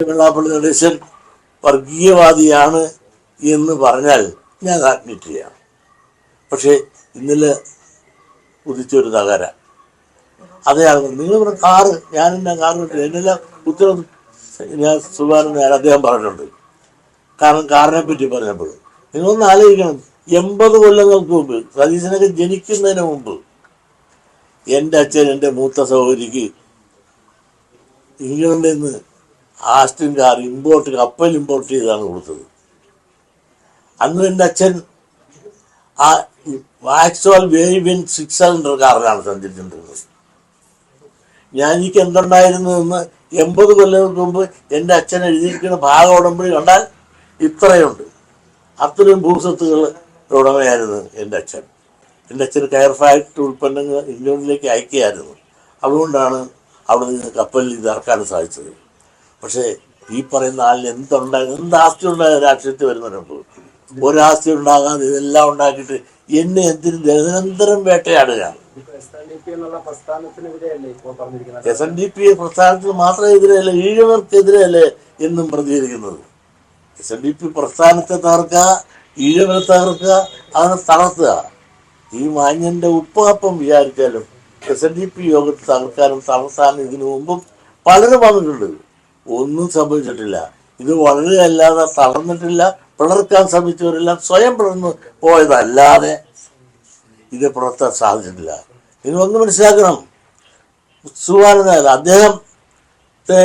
വെള്ളാപ്പള്ളി നടേശൻ വർഗീയവാദിയാണ് എന്ന് പറഞ്ഞാൽ ഞാൻ അഡ്മിറ്റ് ചെയ്യാം പക്ഷേ ഇന്നലെ ഉദിച്ചൊരു തകര അതെയാണ് നിങ്ങൾ ഇവിടെ കാറ് ഞാൻ എന്നാ കാറ് എന്നെല്ലാം ഉത്തരം ഞാൻ സുഭാരൻ ഞാൻ അദ്ദേഹം പറഞ്ഞിട്ടുണ്ട്. കാരണം കാറിനെ പറ്റി പറഞ്ഞപ്പോൾ. നിങ്ങളൊന്ന് ആലോചിക്കണം. എൺപത് കൊല്ലങ്ങൾക്ക് മുമ്പ് സതീശനൊക്കെ ജനിക്കുന്നതിന് മുമ്പ് എന്റെ അച്ഛൻ എന്റെ മൂത്ത സഹോദരിക്ക് ഇംഗ്ലണ്ടിൽ നിന്ന് ആസ്റ്റിൻ കാർ ഇമ്പോർട്ട് കപ്പൽ ഇമ്പോർട്ട് ചെയ്താണ് കൊടുത്തത്. അന്ന് എന്റെ അച്ഛൻ ആ വാക്സോൾ വേരിയൻ സിക്സ് സിലിണ്ടർ കാറിലാണ് സഞ്ചരിച്ചിട്ടുള്ളത് ഞാൻ എനിക്ക് എന്തുണ്ടായിരുന്നു എന്ന് എൺപത് കൊല്ലങ്ങൾക്ക് മുമ്പ് എന്റെ അച്ഛൻ എഴുതിയിരിക്കുന്ന ഭാഗം ഉടമ്പടി കണ്ടാൽ ഇത്രയുണ്ട്. അത്രയും ഭൂസ്വത്തുകൾ ഉടമയായിരുന്നു എന്റെ അച്ഛൻ. എന്റെ അച്ഛൻ കയർ ഫാക്ടറി ഉൽപ്പന്നങ്ങൾ ഇംഗ്ലണ്ടിലേക്ക് അയക്കുകയായിരുന്നു. അതുകൊണ്ടാണ് അവിടെ നിന്ന് കപ്പലിൽ ഇറക്കാൻ സാധിച്ചത്. പക്ഷേ ഈ പറയുന്ന ആളിന് എന്തുണ്ടാ എന്ത് ആസ്തി ഉണ്ടാകും രാഷ്ട്രീയത്തിൽ വരുന്നവരുണ്ട് ഒരാസ്തി ഉണ്ടാകാതെ ഇതെല്ലാം ഉണ്ടാക്കിയിട്ട് എന്നെ എന്തിനും നിരന്തരം വേട്ടയാടുക. എസ് എൻ ഡി പി പ്രസ്ഥാനത്തിന് മാത്രമേ എതിരെയല്ല ഈഴവർക്കെതിരെയല്ലേ എന്നും പ്രതികരിക്കുന്നത്. എസ് എൻ ഡി പി പ്രസ്ഥാനത്തെ തകർക്കുക ഈഴവരെ തകർക്കുക അതിനെ തളർത്തുക. ഈ മാന്യന്റെ ഉപ്പാപ്പം വിചാരിച്ചാലും എസ് എൻ ഡി പി യോഗത്തെ തകർക്കാനും തളർത്താനും ഇതിനു മുമ്പും പലരും വന്നിട്ടുണ്ട്. ഒന്നും സംഭവിച്ചിട്ടില്ല. ഇത് വളരെ അല്ലാതെ തളർന്നിട്ടില്ല. പിളർക്കാൻ ശ്രമിച്ചവരെല്ലാം സ്വയം പിളർന്ന് പോയതല്ലാതെ ഇത് പുറത്താൻ സാധിച്ചിട്ടില്ല. ഇതൊന്ന് മനസ്സിലാക്കണം. സുവാനന്ദ അദ്ദേഹത്തെ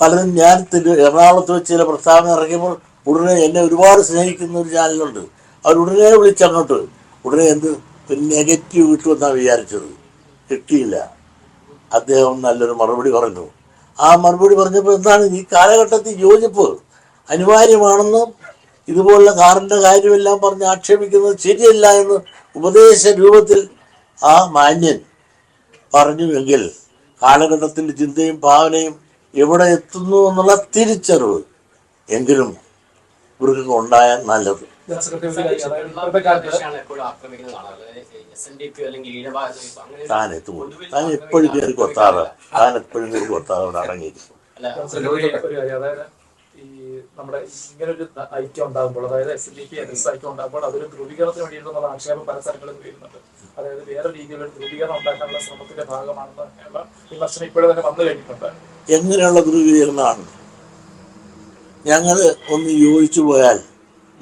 പലരും ഞാൻ തിരു എറണാകുളത്ത് വെച്ച് ചില പ്രസ്താവന ഇറങ്ങിയപ്പോൾ ഉടനെ എന്നെ ഒരുപാട് സ്നേഹിക്കുന്ന ഒരു ചാനലുണ്ട്. അവർ ഉടനെ വിളിച്ചങ്ങോട്ട് ഉടനെ എന്ത് നെഗറ്റീവ് കിട്ടുമെന്നാണ് വിചാരിച്ചത്. കിട്ടിയില്ല. അദ്ദേഹം നല്ലൊരു മറുപടി പറഞ്ഞു. ആ മറുപടി പറഞ്ഞപ്പോൾ എന്താണ് ഈ കാലഘട്ടത്തിൽ യോജിപ്പ് അനിവാര്യമാണെന്നും ഇതുപോലുള്ള കാറിന്റെ കാര്യമെല്ലാം പറഞ്ഞ് ആക്ഷേപിക്കുന്നത് ശരിയല്ല എന്ന് ഉപദേശ രൂപത്തിൽ ആ മാന്യൻ പറഞ്ഞുവെങ്കിൽ കാലഘട്ടത്തിന്റെ ചിന്തയും ഭാവനയും എവിടെ എത്തുന്നു എന്നുള്ള തിരിച്ചറിവ് എങ്കിലും ഇവർക്കൊക്കെ ഉണ്ടായാൽ നല്ലത്. ജനറൽ സെക്രട്ടറി അതായത് ഇപ്പോഴത്തെ കാലത്ത് താൻ എത്തും താൻ എപ്പോഴും കയറി കൊത്താറ് താൻ എപ്പോഴും കയറി കൊത്താറ് അവിടെ അടങ്ങിയിരിക്കും ജനറൽ സെക്രട്ടറി ഒരു കാര്യം അതായത് ഈ നമ്മുടെ ഇങ്ങനൊരു ഐക്യം ഉണ്ടാകുമ്പോൾ അതായത് S N D P S ഐക്യം ഉണ്ടാകുമ്പോൾ അതൊരു ധ്രുവീകരണത്തിന് വേണ്ടിയിട്ടുള്ള ആക്ഷേപം പല സ്ഥലങ്ങളിലും വരുന്നുണ്ട്. അതായത് വേറെ രീതിയിലുള്ള ഒരു ധ്രുവീകരണം ഉണ്ടാക്കാനുള്ള ശ്രമത്തിന്റെ ഭാഗമാണെന്നുള്ള വിമർശനം ഇപ്പോഴും തന്നെ വന്നു കഴിഞ്ഞിട്ടുണ്ട്. എങ്ങനെയുള്ള ധ്രുവീകരണമാണ്? ഞങ്ങൾ ഒന്ന് യോജിച്ചു പോയാൽ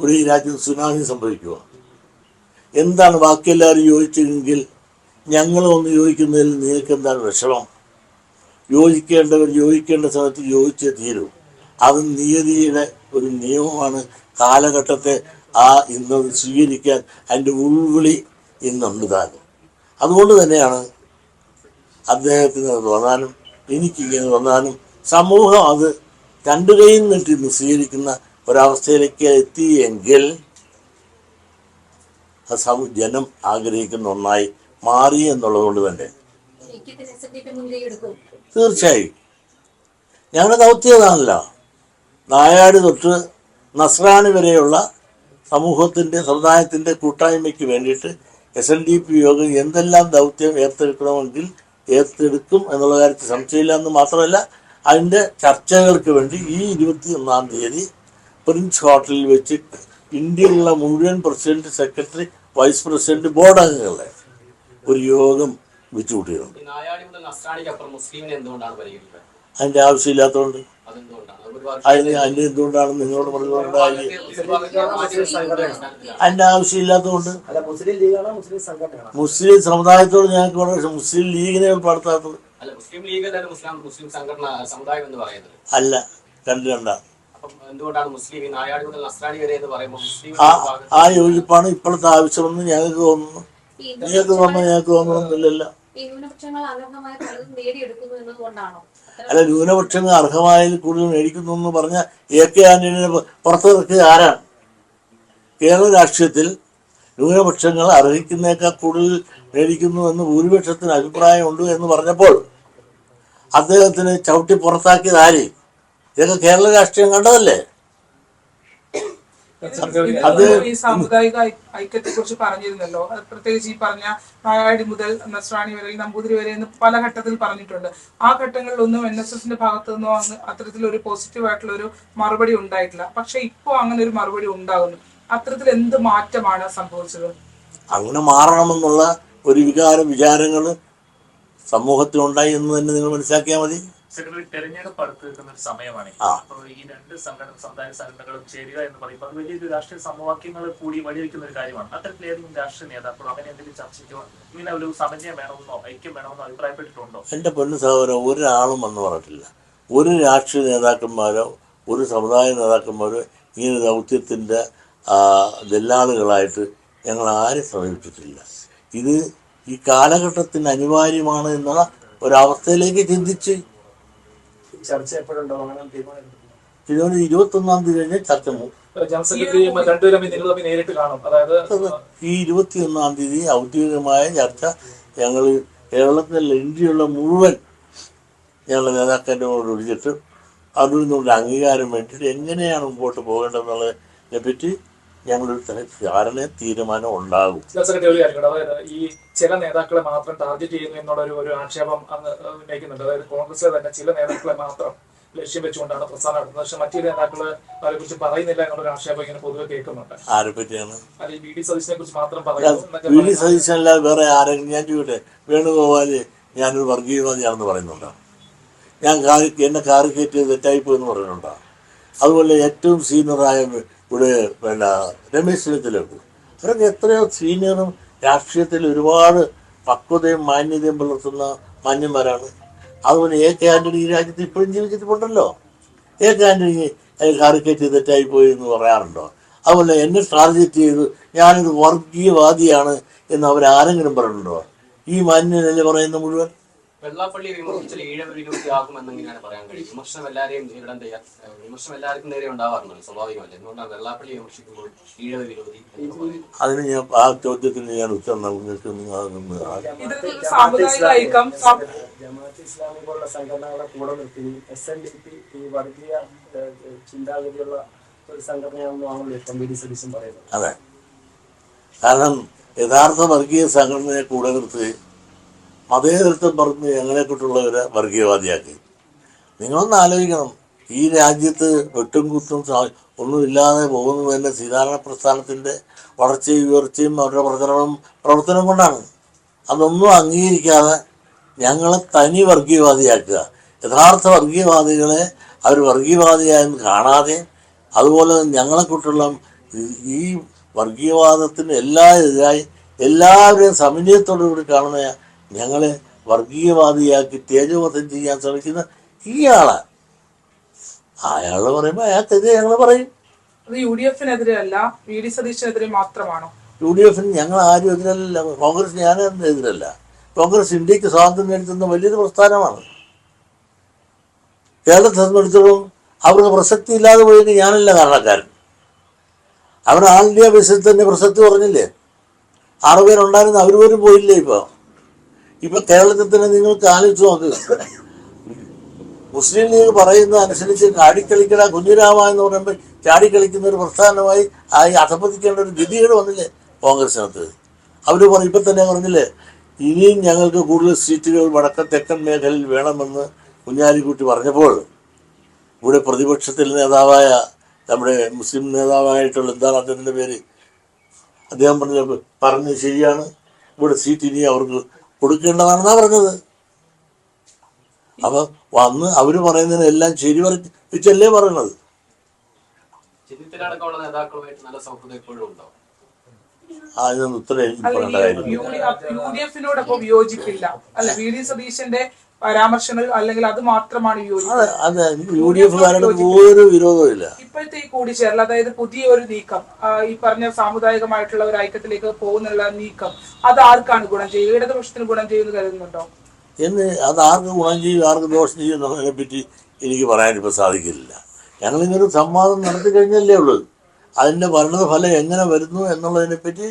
ഒരു രാജ്യത്ത് സുനാമി സംഭവിക്കുക എന്താണ് ബാക്കിയെല്ലാവരും യോജിച്ചെങ്കിൽ ഞങ്ങൾ ഒന്ന് യോജിക്കുന്നതിൽ നിങ്ങൾക്ക് എന്താണ് വിഷമം? യോജിക്കേണ്ടവർ യോജിക്കേണ്ട സമയത്ത് യോജിച്ചേ തീരൂ. അത് നിയതിയുടെ ഒരു നിയമമാണ്. കാലഘട്ടത്തെ ആ ഇന്ന് സ്വീകരിക്കാൻ അതിന്റെ ഉൾവിളി ഇന്നുണ്ട് താനും. അതുകൊണ്ട് തന്നെയാണ് അദ്ദേഹത്തിന് അത് തോന്നാനും എനിക്കിങ്ങനെ തോന്നാനും സമൂഹം അത് രണ്ടു കൈയും നിന്നിട്ട് ഇന്ന് സ്വീകരിക്കുന്ന ഒരവസ്ഥയിലേക്ക് എത്തിയെങ്കിൽ അത് സമൂ ജനം ആഗ്രഹിക്കുന്ന ഒന്നായി മാറി എന്നുള്ളത് കൊണ്ട് തന്നെ തീർച്ചയായും. ഞങ്ങളുടെ ദൗത്യതാണല്ലോ നായാട് തൊട്ട് നസ്രാണി വരെയുള്ള സമൂഹത്തിന്റെ സമുദായത്തിന്റെ കൂട്ടായ്മയ്ക്ക് വേണ്ടിയിട്ട് എസ് എൻ ഡി പി യോഗം എന്തെല്ലാം ദൗത്യം ഏറ്റെടുക്കണമെങ്കിൽ ഏറ്റെടുക്കും എന്നുള്ള കാര്യത്തിൽ സംശയമില്ല എന്ന് മാത്രമല്ല അതിന്റെ ചർച്ചകൾക്ക് വേണ്ടി ഈ ഇരുപത്തി ഒന്നാം തീയതി പ്രിൻസ് ഹോട്ടലിൽ വെച്ച് ഇന്ത്യയിലുള്ള മുഴുവൻ president secretary vice president board അംഗങ്ങളെ ഒരു യോഗം വെച്ചു കൂട്ടിയിട്ടുണ്ട്. നായാടി മുതൽ നസ്രാണിക്ക് അപ്പുറം മുസ്ലിമിനെ എന്തുകൊണ്ടാണ് പരിഗണിക്കുന്നത് അതിന്റെ ആവശ്യമില്ലാത്തതുകൊണ്ട്. അതിന് അതിന് എന്തുകൊണ്ടാണ് നിങ്ങളോട് പറഞ്ഞുകൊണ്ട് അതിന്റെ ആവശ്യമില്ലാത്തതുകൊണ്ട്. അല്ല മുസ്ലിം ലീഗാണോ മുസ്ലിം സംഘടനയാണോ? മുസ്ലിം സമുദായത്തോട് ഞങ്ങൾക്ക് വളരെ മുസ്ലിം ലീഗിനെ പടുത്താത്തത്. അല്ല മുസ്ലിം എന്തുകൊണ്ടാണ് മുസ്ലിം ഈ നായാടി മുതൽ നസ്രാണി വരെ എന്ന് പറയുമ്പോൾ മുസ്ലിം ആ ആ യോജിപ്പാണ് ഇപ്പോഴത്തെ ആവശ്യമെന്ന് ഞങ്ങൾക്ക് തോന്നുന്നു. നിങ്ങൾക്ക് തോന്നുന്നു ഞങ്ങൾക്ക് എന്നതുകൊണ്ടാണോ? അല്ല ന്യൂനപക്ഷങ്ങൾ അർഹമായതിൽ കൂടുതൽ മേടിക്കുന്നു എന്ന് പറഞ്ഞ എ കെ ആന്റണിനെ പുറത്തിറക്കിയ ആരാണ്? കേരള രാഷ്ട്രീയത്തിൽ ന്യൂനപക്ഷങ്ങൾ അർഹിക്കുന്നേക്കാൾ കൂടുതൽ മേടിക്കുന്നു എന്ന് ഭൂരിപക്ഷത്തിന് അഭിപ്രായമുണ്ട് എന്ന് പറഞ്ഞപ്പോൾ അദ്ദേഹത്തിന് ചവിട്ടി പുറത്താക്കിയത് ആര്? ഇതൊക്കെ കേരള രാഷ്ട്രീയം കണ്ടതല്ലേ? അത് ഈ സാമുദായിക ഐക്യത്തെ കുറിച്ച് പറഞ്ഞിരുന്നല്ലോ. അത് പ്രത്യേകിച്ച് ഈ പറഞ്ഞ നായാടി മുതൽ നസ്രാണി വരെ നമ്പൂതിരി വരെ എന്ന് പല ഘട്ടത്തിൽ പറഞ്ഞിട്ടുണ്ട്. ആ ഘട്ടങ്ങളിലൊന്നും എൻ എസ് എസിന്റെ ഭാഗത്തു നിന്നോ അങ്ങ് അത്തരത്തിലൊരു പോസിറ്റീവ് ആയിട്ടുള്ള ഒരു മറുപടി ഉണ്ടായിട്ടില്ല. പക്ഷെ ഇപ്പോൾ അങ്ങനെ ഒരു മറുപടി ഉണ്ടാകുന്നു. അത്തരത്തിൽ എന്ത് മാറ്റമാണ് സംഭവിച്ചത്? അങ്ങനെ മാറണമെന്നുള്ള ഒരു വികാരം സമൂഹത്തിൽ ഉണ്ടായി എന്ന് തന്നെ നിങ്ങൾ മനസ്സിലാക്കിയാൽ മതി. സെക്രട്ടറി തെരഞ്ഞെടുപ്പ് അടുത്ത് നിൽക്കുന്ന ഒരു സമയമാണ് അപ്പോൾ ഈ രണ്ട് സംഘടന സമുദായ സംഘടനകളും ചേരുക എന്ന് പറയുമ്പോൾ അത് വലിയൊരു രാഷ്ട്രീയ സമവാക്യങ്ങൾ കൂടി വഴിവെക്കുന്ന ഒരു കാര്യമാണ്. അത്തരത്തിൽ ഏതെങ്കിലും രാഷ്ട്രീയ നേതാക്കളോ അങ്ങനെ എന്തെങ്കിലും ചർച്ചയ്ക്കോ ഇങ്ങനെ ഒരു സമന്വയം വേണമെന്നോ ഐക്യം വേണമെന്നോ അഭിപ്രായപ്പെട്ടിട്ടുണ്ടോ? എന്റെ പൊന്നു സഹോദരൻ ഒരാളും എന്ന് പറഞ്ഞിട്ടില്ല. ഒരു രാഷ്ട്രീയ നേതാക്കന്മാരോ ഒരു സമുദായ നേതാക്കന്മാരോ ഇങ്ങനെ ദൗത്യത്തിന്റെ ദല്ലാളുകളായിട്ട് ഞങ്ങൾ ആരും സമീപിച്ചിട്ടില്ല. ഇത് ഈ കാലഘട്ടത്തിന് അനിവാര്യമാണ് എന്നുള്ള ഒരവസ്ഥയിലേക്ക് ചിന്തിച്ച് ചർച്ച എപ്പോഴുണ്ടാവും അങ്ങനെ തീരുമാനം തിരുവനന്തപുരം ഇരുപത്തൊന്നാം തീയതി കഴിഞ്ഞ് ചർച്ച ജനറൽ സെക്രട്ടറി രണ്ടുപേരും നിങ്ങൾ തമ്മിൽ നേരിട്ട് കാണും. അതായത് ഈ ഇരുപത്തിയൊന്നാം തീയതി ഔദ്യോഗികമായ ചർച്ച ഞങ്ങൾ കേരളത്തിലെ ഇന്ത്യയുള്ള മുഴുവൻ ഞങ്ങളുടെ നേതാക്കന്മാരോട് വിളിച്ചിട്ട് അതിൽ നിന്നുള്ള അംഗീകാരം വേണ്ടിയിട്ട് എങ്ങനെയാണ് മുമ്പോട്ട് പോകേണ്ടതെന്നുള്ളതിനെ പറ്റി ഞങ്ങളൊരു ധാരണ തീരുമാനം ഉണ്ടാകും. സെക്രട്ടറി ഒരു കാര്യം അതായത് ഈ ചില നേതാക്കളെ മാത്രം ടാർഗറ്റ് ചെയ്യുന്നു എന്നുള്ള ഒരു ഒരു ആക്ഷേപം അന്ന് ഉന്നയിക്കുന്നുണ്ട്. അതായത് കോൺഗ്രസിലെ തന്നെ ചില നേതാക്കളെ മാത്രം ലക്ഷ്യം വെച്ചുകൊണ്ടാണ് പ്രസ്ഥാനം നടത്തുന്നത് പക്ഷെ മറ്റു നേതാക്കൾ അവരെ കുറിച്ച് പറയുന്നില്ല എന്നുള്ള ഒരു ആക്ഷേപം ഇങ്ങനെ പൊതുവെ കേൾക്കുന്നുണ്ട്. ആരെ പറ്റിയാണ്? അത് ഈ ബി ഡി സതീശിനെ കുറിച്ച് മാത്രം പറയുന്നു വി ഡി സതീശനല്ലാതെ വേറെ ആരെങ്കിലും ഞാൻ ചോദിക്കട്ടെ? വേണുഗോപാൽ ഞാനൊരു വർഗീയവാദിയാണെന്ന് പറയുന്നുണ്ടോ? ഞാൻ കാറി എന്നെ കാറി കയറ്റിയത് തെറ്റായിപ്പോയെന്ന് പറയുന്നുണ്ടോ? അതുപോലെ ഏറ്റവും സീനിയറായ ഇവിടെ പിന്നെ രമേശ് ചെന്നിത്തലുണ്ട് അവരൊക്കെ എത്രയോ സീനിയറും രാഷ്ട്രീയത്തിൽ ഒരുപാട് പക്വതയും മാന്യതയും പുലർത്തുന്ന മാന്യന്മാരാണ്. അതുപോലെ എ കെ ആന്റണി ഈ രാജ്യത്ത് ഇപ്പോഴും ജീവിച്ചിട്ടുണ്ടല്ലോ. എ കെ ആന്റണി കാറിക്കേറ്റ് തെറ്റായി പോയി എന്ന് പറയാറുണ്ടോ? അതുപോലെ എന്നെ ടാർഗറ്റ് ചെയ്ത് ഞാനൊരു വർഗീയവാദിയാണ് എന്ന് അവരാരെങ്കിലും പറഞ്ഞിട്ടുണ്ടോ ഈ മാന്യനല്ലേ പറയുന്ന മുഴുവൻ? വെള്ളാപ്പള്ളി വിമർശിച്ചാൽ ഈഴവ വിരോധിയാകുമെന്നെങ്ങനെയാണ് പറയാൻ കഴിയും വിമർശനം എല്ലാവരെയും നേരിടാൻ തയ്യാർ വിമർശനം എല്ലാവർക്കും നേരെ ഉണ്ടാവാറുണ്ട് സ്വാഭാവികമല്ല? എന്തുകൊണ്ടാണ് വെള്ളാപ്പള്ളി വിമർശിക്കുമ്പോൾ ഈഴവ വിരോധി അതിന് ഞാൻ ആ ചോദ്യത്തിന് ഞാൻ ഉത്തരം നൽകുന്നു നിങ്ങൾ അതൊന്ന് ആ- ഇത്തരത്തിൽ സാമുദായിക ഐക്യം ജമാഅത്ത് ഇസ്ലാമി പോലുള്ള സംഘടനകളെ കൂടെ നിർത്തി എസ് എൻ ഡി പി ഈ വർഗീയ ഏഹ്, ചിന്താഗതിയുള്ള ഒരു സംഘടനയാണെന്നാണല്ലോ ഇപ്പം ബി ഡി സതീശൻ പറയുന്നത്. അതെ. കാരണം യഥാർത്ഥ വർഗീയ സംഘടനയെ കൂടെ നിർത്തി മതേതരത്വം പറഞ്ഞ് ഞങ്ങളെക്കുട്ടുള്ളവരെ വർഗീയവാദിയാക്കി. നിങ്ങളൊന്ന് ആലോചിക്കണം. ഈ രാജ്യത്ത് വെട്ടും കുത്തും ഒന്നുമില്ലാതെ പോകുന്നത് തന്നെ സീതാരണ പ്രസ്ഥാനത്തിന്റെ വളർച്ചയും ഉയർച്ചയും അവരുടെ പ്രചരണവും പ്രവർത്തനം കൊണ്ടാണ്. അതൊന്നും അംഗീകരിക്കാതെ ഞങ്ങളെ തനി വർഗീയവാദിയാക്കുക. യഥാർത്ഥ വർഗീയവാദികളെ അവർ വർഗീയവാദിയായെന്ന് കാണാതെ അതുപോലെ ഞങ്ങളെക്കുട്ടുള്ള ഈ- ഈ വർഗീയവാദത്തിന് എല്ലാ എതിരായി എല്ലാവരെയും സമന്വയത്തോടു കൂടി കാണുന്ന ഞങ്ങളെ വർഗീയവാദിയാക്കി തേജോവധം ചെയ്യാൻ ശ്രമിക്കുന്ന ഇയാളാണ് അയാളെ പറയുമ്പോൾ അയാൾക്കെതിരെ ഞങ്ങൾ പറയും. അത് യു ഡി എഫിനെതിരെ അല്ല വി ഡി സതീശനെതിരെ മാത്രമാണോ? യു ഡി എഫിന് ഞങ്ങൾ ആരും എതിരല്ല. കോൺഗ്രസ് ഞാനും എതിരല്ല. കോൺഗ്രസ് ഇന്ത്യയ്ക്ക് സ്വാതന്ത്ര്യം നേടുന്ന വലിയൊരു പ്രസ്ഥാനമാണ്. കേരളത്തെ സംബന്ധിച്ചിടത്തോളം അവർക്ക് പ്രസക്തി ഇല്ലാതെ പോയെങ്കിൽ ഞാനല്ല കാരണക്കാരൻ. അവർ ആൾ ഇന്ത്യ ബേസിൽ തന്നെ പ്രസക്തി പറഞ്ഞില്ലേ ആറുപേരുണ്ടായിരുന്നു അവർ പോലും പോയില്ലേ ഇപ്പോൾ ഇപ്പം കേരളത്തിൽ തന്നെ നിങ്ങൾക്ക് ആലോചിച്ച് നോക്കുക മുസ്ലിം ലീഗ് പറയുന്ന അനുസരിച്ച് ചാടിക്കളിക്കട കുഞ്ഞുരാമ എന്ന് പറയുമ്പോൾ ചാടിക്കളിക്കുന്ന ഒരു പ്രസ്ഥാനമായി ആയി അധപ്പതിക്കേണ്ട ഒരു ഗതികേട് വന്നില്ലേ കോൺഗ്രസിനകത്ത്? അവർ പറയും ഇപ്പം തന്നെ പറഞ്ഞില്ലേ ഇനിയും ഞങ്ങൾക്ക് കൂടുതൽ സീറ്റുകൾ വടക്കൻ തെക്കൻ മേഖലയിൽ വേണമെന്ന് കുഞ്ഞാലിക്കുട്ടി പറഞ്ഞപ്പോൾ ഇവിടെ പ്രതിപക്ഷത്തിൽ നേതാവായ നമ്മുടെ മുസ്ലിം നേതാവായിട്ടുള്ള എന്താണ് അദ്ദേഹത്തിന്റെ പേര് അദ്ദേഹം പറഞ്ഞ പറഞ്ഞത് ശരിയാണ്. ഇവിടെ സീറ്റ് ഇനി അവർക്ക് കൊടുക്കേണ്ടതാണെന്നാണ് പറഞ്ഞത്. അപ്പൊ വന്ന് അവർ പറയുന്നതിനെല്ലാം ശരി വെച്ചല്ലേ പറയണത്. അതിനൊന്നും ഉത്തരം എനിക്ക് പറയേണ്ട യു ഡി എഫിനോടൊപ്പം വിയോജിപ്പില്ല അല്ല വി ഡി സതീശന്റെ പരാമർശങ്ങൾ അല്ലെങ്കിൽ അത് മാത്രമാണ് യു ഡി എഫ് ഒരു ഇപ്പോഴത്തെ ഈ കൂടിച്ചേരൽ അതായത് പുതിയ ഒരു നീക്കം ഈ പറഞ്ഞ സാമുദായികമായിട്ടുള്ള ഒരു ഐക്യത്തിലേക്ക് പോകുന്നുള്ള നീക്കം അത് ആർക്കാണ് ഗുണം ചെയ്യുക? ഇടതുപക്ഷത്തിന് ഗുണം ചെയ്യുമെന്ന് കരുതുന്നുണ്ടോ? എന്ന് അത് ആർക്ക് ഗുണം ചെയ്യും ആർക്ക് ദോഷം ചെയ്യും എന്നതിനെ പറ്റി എനിക്ക് പറയാൻ പറയാനിപ്പോൾ സാധിക്കില്ല. ഞങ്ങളിങ്ങനെ ഒരു സംവാദം നടത്തി കഴിഞ്ഞല്ലേ ഉള്ളൂ. അതിന്റെ ഭരണഫലം എങ്ങനെ വരുന്നു എന്നുള്ളതിനെ പറ്റി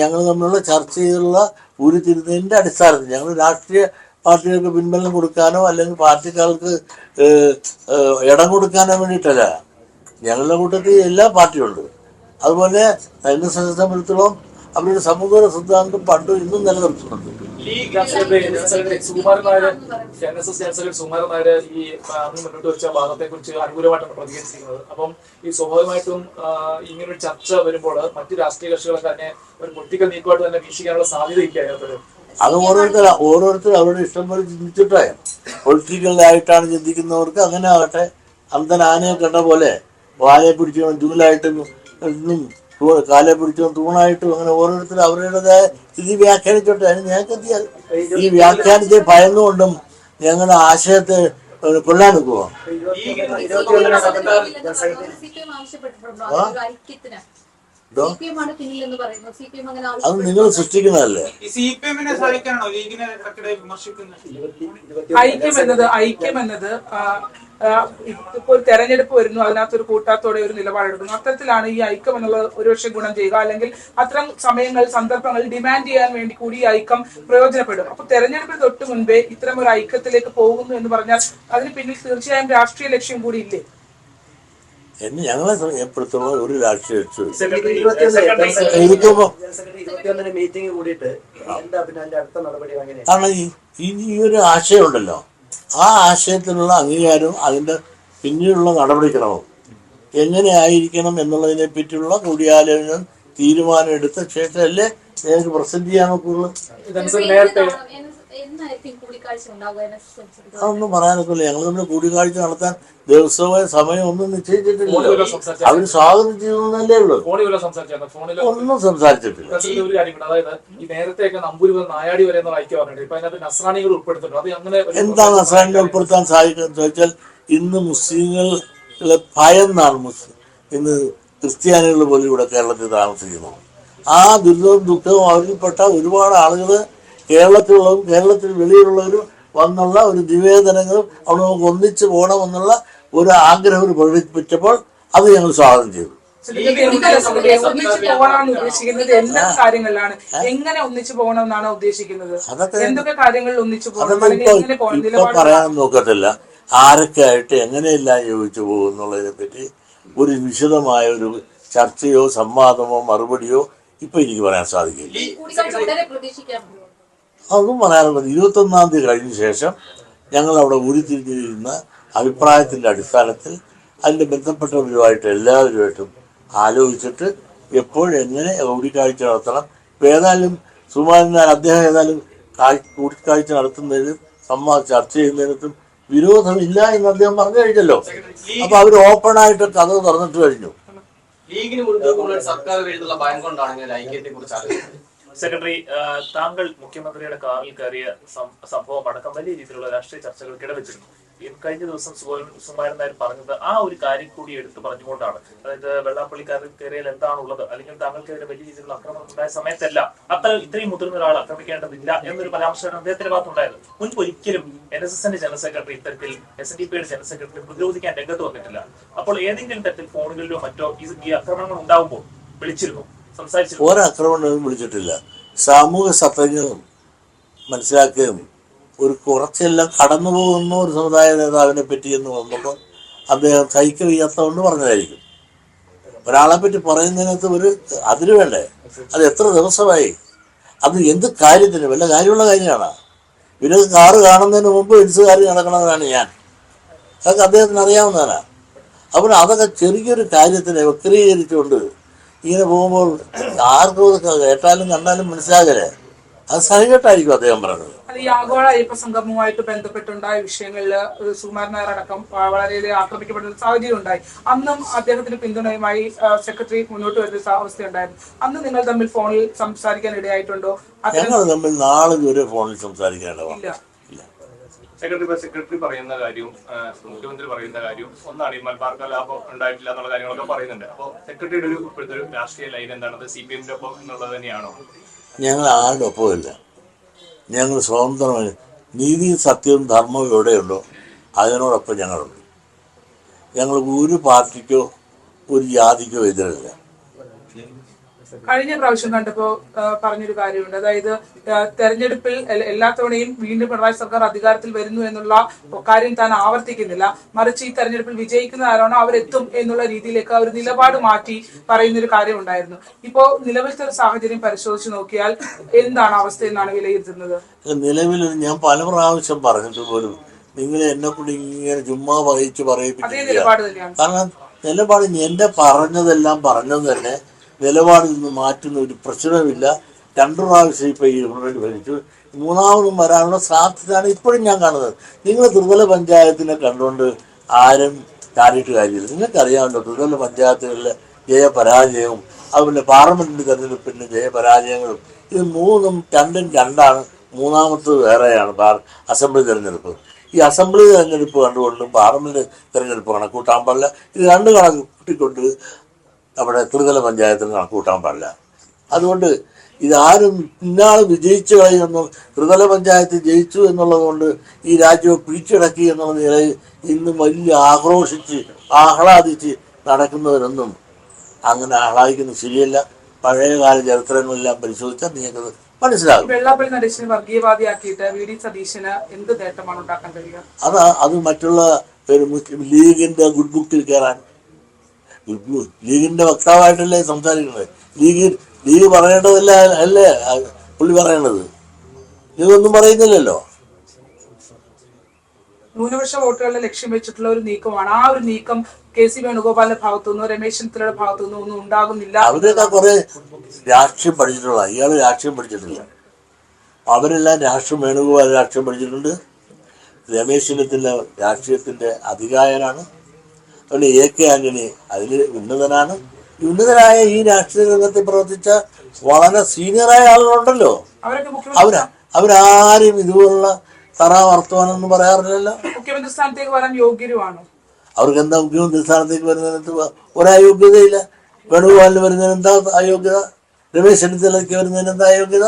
ഞങ്ങൾ തമ്മിലുള്ള ചർച്ച ചെയ്തുള്ള ഉരുത്തിരുന്നതിന്റെ അടിസ്ഥാനത്തിൽ ഞങ്ങൾ രാഷ്ട്രീയ പാർട്ടികൾക്ക് പിൻബലം കൊടുക്കാനോ അല്ലെങ്കിൽ പാർട്ടിക്കാർക്ക് ഇടം കൊടുക്കാനോ വേണ്ടിയിട്ടല്ല. ഞങ്ങളുടെ കൂട്ടത്തിൽ എല്ലാ പാർട്ടിയും ഉണ്ട് അതുപോലെ സൈനിക സംബന്ധിച്ചിടത്തോളം അവരുടെ സമൂഹ സിദ്ധാന്തം പണ്ടും ഇന്നും നിലനിർത്തുന്നുണ്ട് ലീഗ് ഈ നായർ എൻ ഈ മുന്നോട്ട് വെച്ച വാദത്തെ കുറിച്ച് ഈ ചർച്ച വരുമ്പോൾ മറ്റു രാഷ്ട്രീയ കക്ഷികളൊക്കെ തന്നെ ഒരു പൊളിറ്റിക്കൽ നീക്കമായിട്ട് തന്നെ വീക്ഷിക്കാനുള്ള സാധ്യതയില്ല അതിനകത്തൊരു അത് ഓരോരുത്തർ ഓരോരുത്തർ അവരുടെ ഇഷ്ടം പോലെ ചിന്തിച്ചിട്ടേ പൊളിറ്റിക്കലായിട്ടാണ് ചിന്തിക്കുന്നവർക്ക് അങ്ങനെ ആവട്ടെ അന്തൻ ആനയെ കണ്ട പോലെ വാലെ പിടിച്ചവൻ ജൂലായിട്ടും കാലെ പിടിച്ചവൻ തൂണായിട്ടും അങ്ങനെ ഓരോരുത്തർ അവരുടേതായ സ്ഥിതി വ്യാഖ്യാനിച്ചോട്ടെ. അതിന് ഞങ്ങൾക്ക് എത്തിയാൽ ഈ വ്യാഖ്യാനത്തെ ഭയന്നുകൊണ്ടും ഞങ്ങളുടെ ആശയത്തെ കൊല്ലാൻ നിൽക്കുമോ അത് നിങ്ങൾ സൃഷ്ടിക്കുന്നതല്ലേ? ഐക്യം എന്നത് ഐക്യം എന്നത് ഇപ്പോൾ തെരഞ്ഞെടുപ്പ് വരുന്നു. അതിനകത്ത് ഒരു കൂട്ടാത്തോടെ ഒരു നിലപാടെടുക്കുന്നു. അത്തരത്തിലാണ് ഈ ഐക്യം എന്നുള്ളത് ഒരുപക്ഷെ ഗുണം ചെയ്യുക. അല്ലെങ്കിൽ അത്തരം സമയങ്ങൾ സന്ദർഭങ്ങൾ ഡിമാൻഡ് ചെയ്യാൻ വേണ്ടി കൂടി ഈ ഐക്യം പ്രയോജനപ്പെടും. അപ്പൊ തെരഞ്ഞെടുപ്പിന് തൊട്ട് മുൻപേ ഇത്തരം ഒരു ഐക്യത്തിലേക്ക് പോകുന്നു എന്ന് പറഞ്ഞാൽ അതിന് പിന്നിൽ തീർച്ചയായും രാഷ്ട്രീയ ലക്ഷ്യം കൂടി ഇല്ലേ? എന്നെ ഞങ്ങളെ എപ്പോഴത്തോളം ഒരു രാഷ്ട്രീയ കാരണം ഈ ഈ ഈ ഒരു ആശയമുണ്ടല്ലോ ആ ആശയത്തിനുള്ള അംഗീകാരവും അതിന്റെ പിന്നീടുള്ള നടപടിക്രമം. എങ്ങനെയായിരിക്കണം എന്നുള്ളതിനെ പറ്റിയുള്ള കൂടിയാലോചന തീരുമാനം എടുത്ത ശേഷമല്ലേ ഞങ്ങൾക്ക് പ്രസന്റ് ചെയ്യാൻ നോക്കുള്ളൂ അതൊന്നും പറയാനൊക്കില്ല ഞങ്ങൾ തമ്മിൽ കൂടിക്കാഴ്ച നടത്താൻ ദിവസവും സമയം ഒന്നും നിശ്ചയിച്ചിട്ടില്ല. അവർ സ്വാഗതം ചെയ്തല്ലേ ഉള്ളൂ. ഒന്നും സംസാരിച്ചിട്ടില്ല. ഒരു കാര്യമുണ്ട് അതായത് ഈ നേരത്തെയൊക്കെ നമ്പൂരി മുതൽ നായാടി വരെ എന്ന പറഞ്ഞിട്ട് ഇപ്പൊ അതിനകത്ത് നസ്രാണികൾ അത് അങ്ങനെ എന്താണ് അസാനിനെ ഉൾപ്പെടുത്താൻ സാധിക്കുന്നത് ചോദിച്ചാൽ ഇന്ന് മുസ്ലിങ്ങളെ ഭയന്നാണ് മുസ്ലിം. ഇന്ന് ക്രിസ്ത്യാനികൾ പോലും ഇവിടെ കേരളത്തിൽ താമസിക്കുന്നത്. ആ ദുരിതവും ദുഃഖവും അവരിൽപ്പെട്ട ഒരുപാട് ആളുകൾ കേരളത്തിലുള്ളതും കേരളത്തിന് വെളിയിലുള്ളവരും വന്നുള്ള ഒരു നിവേദനങ്ങളും അവിടെ നമുക്ക് ഒന്നിച്ച് പോകണമെന്നുള്ള ഒരു ആഗ്രഹം ഒരു പ്രകടിപ്പിച്ചപ്പോൾ അത് ഞങ്ങൾ സ്വാഗതം ചെയ്തു. എങ്ങനെ ഒന്നിച്ചു പോകണമെന്നാണ് ഉദ്ദേശിക്കുന്നത്? അതൊക്കെ എന്തൊക്കെ കാര്യങ്ങളിൽ ഒന്നിച്ചു ഇപ്പൊ പറയാൻ നോക്കത്തില്ല. ആരൊക്കെ ആയിട്ട് എങ്ങനെയെല്ലാം യോജിച്ചു പോകുന്നുള്ളതിനെ പറ്റി ഒരു വിശദമായ ഒരു ചർച്ചയോ സംവാദമോ മറുപടിയോ ഇപ്പൊ എനിക്ക് പറയാൻ സാധിക്കില്ല. അതൊന്നും പറയാനുള്ളത് ഇരുപത്തൊന്നാം തീയതി കഴിഞ്ഞ ശേഷം ഞങ്ങൾ അവിടെ ഉരുത്തിരിഞ്ഞിരുന്ന അഭിപ്രായത്തിന്റെ അടിസ്ഥാനത്തിൽ അതിന്റെ ബന്ധപ്പെട്ടവരുമായിട്ട് എല്ലാവരുമായിട്ടും ആലോചിച്ചിട്ട് എപ്പോഴെങ്ങനെ കൂടിക്കാഴ്ച നടത്തണം ഇപ്പം ഏതായാലും സുമാരനാൽ അദ്ദേഹം ഏതായാലും കാഴ്- കൂടിക്കാഴ്ച നടത്തുന്നതിനും സംവാ ചർച്ച ചെയ്യുന്നതിനും വിരോധമില്ല എന്ന് അദ്ദേഹം പറഞ്ഞു കഴിഞ്ഞല്ലോ. അപ്പൊ അവർ ഓപ്പൺ ആയിട്ട് കഥ തുറന്നിട്ട് കഴിഞ്ഞു. ലീഗിന് സർക്കാർ എഴുതുള്ള ഐക്യത്തെ കുറിച്ച് സെക്രട്ടറി താങ്കൾ മുഖ്യമന്ത്രിയുടെ കാറിൽ കയറിയ സംഭവം അടക്കം വലിയ രീതിയിലുള്ള രാഷ്ട്രീയ ചർച്ചകൾക്ക് ഇടവെച്ചിരുന്നു. ഈ കഴിഞ്ഞ ദിവസം സുകുമാരൻ നായർ പറഞ്ഞത് ആ ഒരു കാര്യം കൂടി എടുത്തു പറഞ്ഞുകൊണ്ടാണ്. അതായത് വെള്ളാപ്പള്ളിക്കാരിൽ കയറിയാൽ എന്താണുള്ളത്? അല്ലെങ്കിൽ താങ്കൾക്കെതിരെ വലിയ രീതിയിലുള്ള ആക്രമണം ഉണ്ടായ സമയത്തല്ല അത്ര ഇത്രയും മുതിർന്ന ഒരാൾ ആക്രമിക്കേണ്ടതില്ല എന്നൊരു പരാമർശമാണ് അദ്ദേഹത്തിന്റെ ഭാഗത്തുണ്ടായത്. മുൻപ് ഒരിക്കലും എൻ എസ് എസിന്റെ ജനറൽ സെക്രട്ടറി ഇത്തരത്തിൽ എസ് എൻ ഡി പിയുടെ ജനറൽ സെക്രട്ടറി പ്രതിരോധിക്കാൻ രംഗത്ത് വന്നിട്ടില്ല. അപ്പോൾ ഏതെങ്കിലും തരത്തിൽ ഫോണുകളിലോ മറ്റോ ഈ- ആക്രമണങ്ങൾ ഉണ്ടാവുമ്പോൾ വിളിച്ചിരുന്നു. ഒരാക്രമണവും വിളിച്ചിട്ടില്ല. സാമൂഹ്യ സത്യങ്ങളും മനസ്സിലാക്കുകയും ഒരു കുറച്ചെല്ലാം കടന്നു പോകുന്ന ഒരു സമുദായ നേതാവിനെ പറ്റി എന്ന് വന്നപ്പോൾ അദ്ദേഹം സഹിക്ക വയ്യാത്തതുകൊണ്ട് പറഞ്ഞതായിരിക്കും. ഒരാളെ പറ്റി പറയുന്നതിനകത്ത് ഒരു അതിന് വേണ്ടേ? അത് എത്ര ദിവസമായി? അത് എന്ത് കാര്യത്തിന്? വല്ല കാര്യമുള്ള കാര്യമാണ്? ഇവരത് കാറ് കാണുന്നതിന് മുമ്പ് ഇൻസുകാർ നടക്കണമെന്നാണ് ഞാൻ. അതൊക്കെ അദ്ദേഹത്തിന് അറിയാവുന്നതാണ്. അപ്പോൾ അതൊക്കെ ചെറിയൊരു കാര്യത്തിനെ വക്രീകരിച്ചുകൊണ്ട് ഇങ്ങനെ പോകുമ്പോൾ ആർക്കും ഇത് കേട്ടാലും കണ്ടാലും മനസ്സിലാകലേ അത് സഹികെട്ടായിരിക്കും അദ്ദേഹം പറഞ്ഞത്. അത് ഈ ആഗോള അയ്യപ്പ സംഗമവുമായിട്ട് ബന്ധപ്പെട്ടുണ്ടായ വിഷയങ്ങളിൽ സുകുമാരൻ നായർ അടക്കം വളരെയധികം ആക്രമിക്കപ്പെടുന്ന ഒരു സാഹചര്യം ഉണ്ടായി അന്നും അദ്ദേഹത്തിന് പിന്തുണയുമായി സെക്രട്ടറി മുന്നോട്ട് വരുന്ന അവസ്ഥയുണ്ടായിരുന്നു അന്ന് നിങ്ങൾ തമ്മിൽ ഫോണിൽ സംസാരിക്കാൻ ഇടയായിട്ടുണ്ടോ? ഞങ്ങൾ തമ്മിൽ നാളെ ഫോണിൽ ഇല്ല. സെക്രട്ടറി സെക്രട്ടറി പറയുന്ന കാര്യവും മുഖ്യമന്ത്രി പറയുന്ന കാര്യവും ഒന്നാണ് ഈ മലബാർ കലാപം ഉണ്ടായിട്ടില്ല എന്നുള്ള കാര്യങ്ങളൊക്കെ പറയുന്നുണ്ട്. അപ്പോൾ സെക്രട്ടറിയുടെ ഒരു ഇപ്പോഴത്തെ ഒരു രാഷ്ട്രീയ ലൈൻ എന്താണത് സി പി എമ്മിന്റെ ഒപ്പം എന്നുള്ളത് തന്നെയാണോ? ഞങ്ങൾ ആരുടെ ഒപ്പമില്ല ഞങ്ങൾ സ്വതന്ത്രമായി നീതി സത്യവും ധർമ്മവും എവിടെയുണ്ടോ അതിനോടൊപ്പം ഞങ്ങളുണ്ട്. ഞങ്ങൾ ഒരു പാർട്ടിക്കോ ഒരു ജാതിക്കോ എതിരല്ല. കഴിഞ്ഞ പ്രാവശ്യം കണ്ടപ്പോ പറഞ്ഞൊരു കാര്യമുണ്ട്. അതായത് തെരഞ്ഞെടുപ്പിൽ എല്ലാ തവണയും വീണ്ടും പിണറായി സർക്കാർ അധികാരത്തിൽ വരുന്നു എന്നുള്ള കാര്യം താൻ ആവർത്തിക്കുന്നില്ല. മറിച്ച് ഈ തെരഞ്ഞെടുപ്പിൽ വിജയിക്കുന്ന ആരാണോ അവരെത്തും എന്നുള്ള രീതിയിലേക്ക് ഒരു നിലപാട് മാറ്റി പറയുന്ന ഒരു കാര്യം ഉണ്ടായിരുന്നു ഇപ്പോ നിലവിലത്തെ ഒരു സാഹചര്യം പരിശോധിച്ച് നോക്കിയാൽ എന്താണ് അവസ്ഥ എന്നാണ് വിലയിരുത്തുന്നത്? നിലവിൽ ഞാൻ പല പ്രാവശ്യം പറഞ്ഞിട്ട് പോലും നിങ്ങൾ എന്നെ കൂടി ഇങ്ങനെ ചുമ്മാ വഹിച്ച് അതേ പറയിപ്പിക്കുക കാരണം നിലപാട് എന്റെ പറഞ്ഞതെല്ലാം പറഞ്ഞത് തന്നെ നിലപാടിൽ നിന്ന് മാറ്റുന്ന ഒരു പ്രശ്നമില്ല രണ്ടു പ്രാവശ്യം ഇപ്പോൾ ഈ ഗവൺമെന്റ് ഭരിച്ചു. മൂന്നാമതും വരാനുള്ള സാധ്യതയാണ് ഇപ്പോഴും ഞാൻ കാണുന്നത്. നിങ്ങൾ ത്രിതല പഞ്ചായത്തിനെ കണ്ടുകൊണ്ട് ആരും കാര്യമായിട്ട് കാര്യമില്ല. നിങ്ങൾക്കറിയാമല്ലോ ത്രിതല പഞ്ചായത്തുകളിലെ ജയപരാജയവും അതുപോലെ പാർലമെന്റിന്റെ തെരഞ്ഞെടുപ്പിന്റെ ജയപരാജയങ്ങളും ഇത് മൂന്നും രണ്ടും രണ്ടാണ്. മൂന്നാമത്തത് വേറെയാണ് പാർ- അസംബ്ലി തിരഞ്ഞെടുപ്പ്. ഈ അസംബ്ലി തിരഞ്ഞെടുപ്പ് കണ്ടുകൊണ്ടും പാർലമെന്റ് തെരഞ്ഞെടുപ്പ് കണക്കൂട്ടാൻ പാടില്ല. ഇത് രണ്ട് കണക്ക് കൂട്ടിക്കൊണ്ട് നമ്മുടെ ത്രിതല പഞ്ചായത്തിന് കണക്കൂട്ടാൻ പാടില്ല. അതുകൊണ്ട് ഇതാരും ഇന്നാൾ വിജയിച്ചു കളയുന്നു ത്രിതല പഞ്ചായത്ത് ജയിച്ചു എന്നുള്ളത് കൊണ്ട് ഈ രാജ്യം പിടിച്ചടക്കി എന്നുള്ള നിലയിൽ ഇന്ന് വലിയ ആക്രോശിച്ച് ആഹ്ലാദിച്ച് നടക്കുന്നവരൊന്നും അങ്ങനെ ആഹ്ലാദിക്കുന്നത് ശരിയല്ല. പഴയകാല ചരിത്രങ്ങളെല്ലാം പരിശോധിച്ചാൽ നിങ്ങൾക്ക് മനസ്സിലാകും. വെള്ളാപ്പള്ളി നടേശനെ വർഗീയവാദിയാക്കിയിട്ട് വി ഡി സതീശന് എന്ത് നേട്ടമാണ് ഉണ്ടാക്കാൻ കഴിയുക? അത് അത് മറ്റുള്ള ഒരു മുസ്ലിം ലീഗിന്റെ ഗുഡ് ബുക്കിൽ കയറാൻ ലീഗിന്റെ വക്താവായിട്ടല്ലേ സംസാരിക്കുന്നത്? ലീഗ് ലീഗ് പറയേണ്ടതല്ല അല്ലേ? പുള്ളി പറയേണ്ടത്. ലീഗൊന്നും പറയുന്നില്ലല്ലോ. ന്യൂനപക്ഷ വോട്ടുകളെ ലക്ഷ്യം വെച്ചിട്ടുള്ള ഒരു നീക്കമാണ്. ആ ഒരു നീക്കം കെ സി വേണുഗോപാലിന്റെ ഭാഗത്തു നിന്നോ രമേശ് ചെന്നിത്തലയുടെ ഭാഗത്തു നിന്നോ ഒന്നും ഉണ്ടാകുന്നില്ല. അവരൊക്കെ കുറെ രാഷ്ട്രീയം പഠിച്ചിട്ടുള്ള ഇയാൾ രാഷ്ട്രീയം പഠിച്ചിട്ടില്ല. അവരെല്ലാം രാഷ്ട്രീയം വേണുഗോപാൽ രാഷ്ട്രീയം പഠിച്ചിട്ടുണ്ട്. രമേശ് ചെന്നിത്തല രാഷ്ട്രീയത്തിന്റെ അധികായനാണ്. അതുകൊണ്ട് എ കെ ആന്റണി അതിൽ ഉന്നതനാണ്. ഉന്നതനായ ഈ രാഷ്ട്രീയ രംഗത്ത് പ്രവർത്തിച്ച വളരെ സീനിയറായ ആളുകളുണ്ടല്ലോ. അവരാ അവരാരും ഇതുപോലുള്ള തറ വർത്തമാനമൊന്നും പറയാറില്ലല്ലോ. മുഖ്യമന്ത്രി സ്ഥാനത്തേക്ക് വരാൻ യോഗ്യരുമാണ്? അവർക്ക് എന്താ മുഖ്യമന്ത്രി സ്ഥാനത്തേക്ക് വരുന്നതിനകത്ത് ഒരയോഗ്യതയില്ല. വേണുഗോപാലിന് വരുന്നതിന് എന്താ അയോഗ്യത? രമേശ് ചെന്നിത്തലയ്ക്ക് വരുന്നതിന് എന്താ അയോഗ്യത?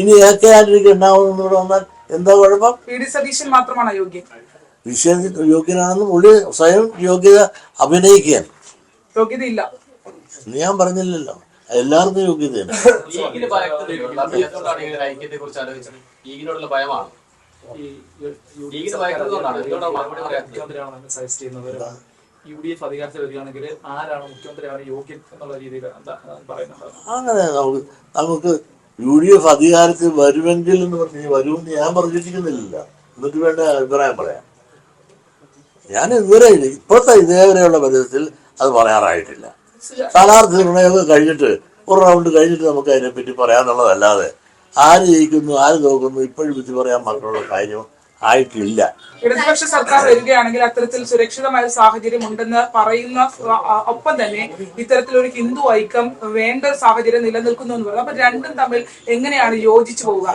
ഇനി എ കെ ആന്റണിക്ക് ഉണ്ടാവുന്ന വന്നാൽ എന്താ കുഴപ്പം? ഡി സതീശൻ മാത്രമാണ് അയോഗ്യൻ. വിഷയത്തിൽ യോഗ്യനാണെന്ന് പുള്ളി സ്വയം യോഗ്യത അഭിനയിക്കാൻ യോഗ്യതയില്ല. ഞാൻ പറഞ്ഞില്ലല്ലോ. എല്ലാവർക്കും യോഗ്യതയാണ്. അങ്ങനെ നമുക്ക് നമുക്ക് യു ഡി എഫ് അധികാരത്തിൽ വരുമെങ്കിൽ എന്ന് പറഞ്ഞ് വരുമെന്ന് ഞാൻ പ്രതീക്ഷിക്കുന്നില്ല എന്നിട്ട് വേണ്ട അഭിപ്രായം പറയാം. ഞാൻ ഇതുവരെ. ഇപ്പോഴത്തെ ഇതേവരെയുള്ള പരിധത്തിൽ അത് പറയാറായിട്ടില്ല. സ്ഥാനാർത്ഥി നിർണയമൊക്കെ കഴിഞ്ഞിട്ട് ഒരു റൗണ്ട് കഴിഞ്ഞിട്ട് നമുക്ക് അതിനെപ്പറ്റി പറയാന്നുള്ളതല്ലാതെ ആര് ജയിക്കുന്നു ആര് നോക്കുന്നു ഇപ്പോഴും വിധി പറയാൻ മാത്രമുള്ള കാര്യം ആയിട്ടില്ല. ഇടതുപക്ഷ സർക്കാർ വരികയാണെങ്കിൽ അത്തരത്തിൽ സുരക്ഷിതമായ സാഹചര്യം ഉണ്ടെന്ന് പറയുന്ന ഒപ്പം തന്നെ ഇത്തരത്തിലൊരു ഹിന്ദു ഐക്യം വേണ്ട സാഹചര്യം നിലനിൽക്കുന്നു എന്ന് പറയുന്നത് അപ്പൊ രണ്ടും തമ്മിൽ എങ്ങനെയാണ് യോജിച്ചു പോവുക?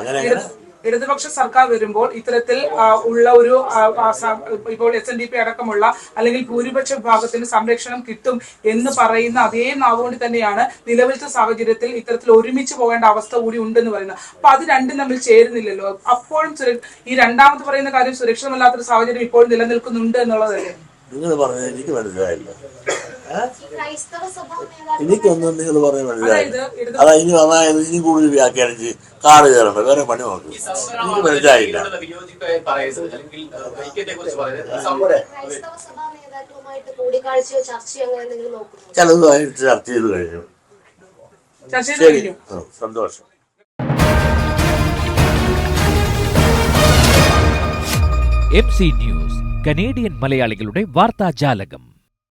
ഇടതുപക്ഷ സർക്കാർ വരുമ്പോൾ ഇത്തരത്തിൽ ഉള്ള ഒരു ഇപ്പോൾ എസ് എൻ ഡി പി അടക്കമുള്ള അല്ലെങ്കിൽ ഭൂരിപക്ഷ വിഭാഗത്തിന് സംരക്ഷണം കിട്ടും എന്ന് പറയുന്ന അതേ നാവുകൊണ്ട് തന്നെയാണ് നിലവിലത്തെ സാഹചര്യത്തിൽ ഇത്തരത്തിൽ ഒരുമിച്ച് പോകേണ്ട അവസ്ഥ കൂടി ഉണ്ടെന്ന് പറയുന്നത്. അപ്പൊ അത് രണ്ടും തമ്മിൽ ചേരുന്നില്ലല്ലോ. അപ്പോഴും ഈ രണ്ടാമത് പറയുന്ന കാര്യം സുരക്ഷിതമല്ലാത്തൊരു സാഹചര്യം ഇപ്പോൾ നിലനിൽക്കുന്നുണ്ട് എന്നുള്ളതല്ലേ നിങ്ങൾ പറഞ്ഞത് എനിക്ക് മനസ്സിലായില്ല. എനിക്കൊന്നും നിങ്ങൾ പറഞ്ഞ മനസ്സിലായില്ല അതാ ഇനി അതായത് ഇനി കൂടുതൽ വ്യാഖ്യാനിച്ച് കാട് കയറണ്ട. വേറെ പണി നോക്ക്. എനിക്ക് മനസ്സിലായില്ല. ചിലതുമായിട്ട് ചർച്ച ചെയ്ത് കഴിഞ്ഞു. ചർച്ച ചെയ്ത് ശരി. സന്തോഷം. എം സി ന്യൂസ് കനേഡിയൻ മലയാളികളുടെ വാർത്താജാലകം.